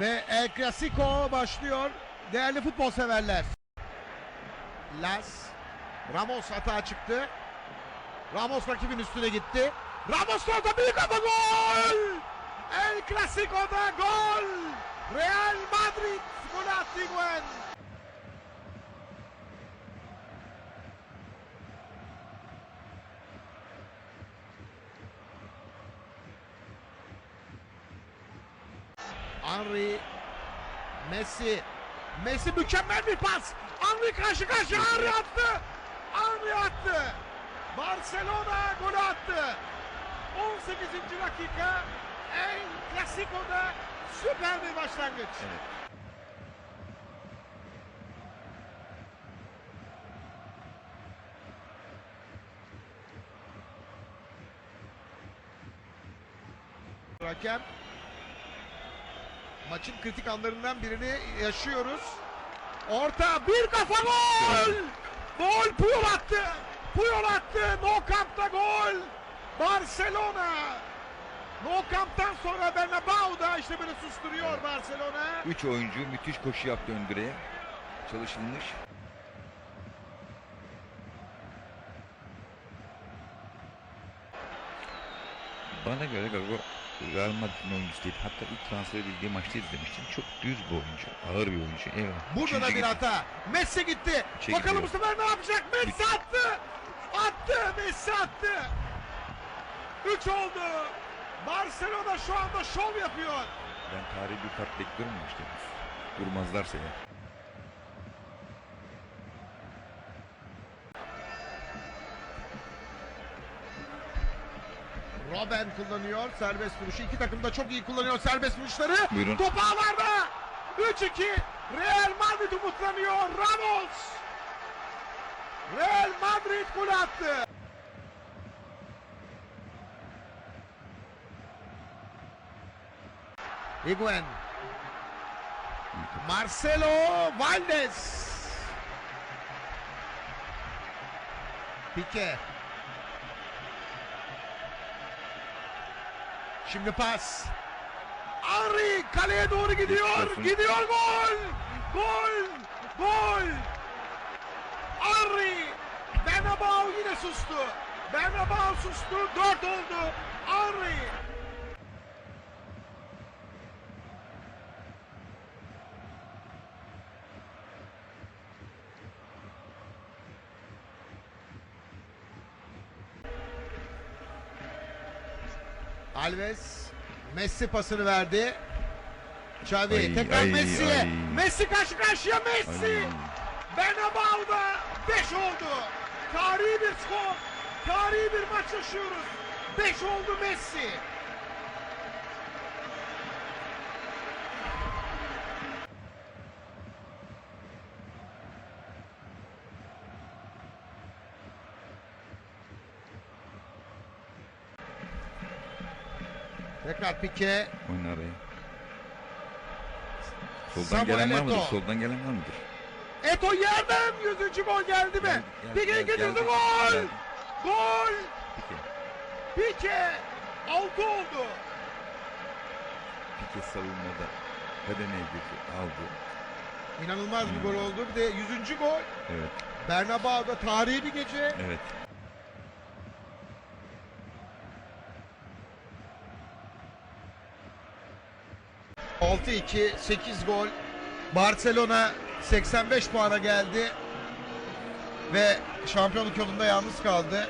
Ve El Clasico başlıyor. Değerli futbol severler. Las. Ramos hata çıktı. Ramos rakibin üstüne gitti. Ramos orada büyük ama gol! El Clasico'da gol! Real Madrid gol attı. Henry, Messi, Messi mükemmel bir pas. Henry karşı karşıya Henry attı. Henry attı. Barcelona golü attı. 18. dakika El Clasico'da süper bir başlangıç. Evet. Hakem maçın kritik anlarından birini yaşıyoruz. Orta bir kafa gol! Gol Puyol attı. Puyol attı. No Camp'ta gol. Barcelona. No Camp'tan sonra Bernabeu'da işte böyle susturuyor Barcelona. Üç oyuncu müthiş koşu yaptı ön. Çalışılmış. Bana göre galiba Real Madrid'in oyuncusu değil. Hatta ilk transfer edildiği maçta izlemiştim. Çok düz bir oyuncu. Ağır bir oyuncu. Evet. Burada Üçüncü da bir gitti. hata. Messi gitti. Çekiliyor. Bakalım bu sefer ne yapacak? Messi attı. Attı. Messi attı. 3 oldu. Barcelona şu anda şov yapıyor. Ben tarihi bir kart bekliyorum işte. Durmazlarsa ya. Robben kullanıyor serbest vuruşu. İki takım da çok iyi kullanıyor serbest vuruşları. Buyurun. Top ağlarda. 3-2. Real Madrid umutlanıyor. Ramos. Real Madrid gol attı. Higuain. Marcelo Valdes. Pique. Şimdi pas. Henry kaleye doğru gidiyor. Gidiyor gol. Gol. Gol. Henry. Bernabeu yine sustu. Bernabeu sustu. Dört oldu. Henry. Alves Messi pasını verdi. Xavi Ay, tekrar ay, Messi'ye. ay. Messi karşı karşıya Messi. Ay. Bernabeu'da 5 oldu. Tarihi bir skor. Tarihi bir maç yaşıyoruz. 5 oldu Messi. Tekrar Pique. Oyun araya. Soldan Samuel gelen var mıdır? Eto'o. Soldan gelen var mıdır? Eto yerden 100. gol geldi mi? Geldi. gol. Geldi. Gol. Pike. Pique 6 oldu. Pike savunmada kademeye girdi. Aldı. İnanılmaz bir gol oldu. Bir de 100. gol. Evet. Bernabeu'da tarihi bir gece. Evet. Altı 2 8 gol. Barcelona 85 puana geldi ve şampiyonluk yolunda yalnız kaldı.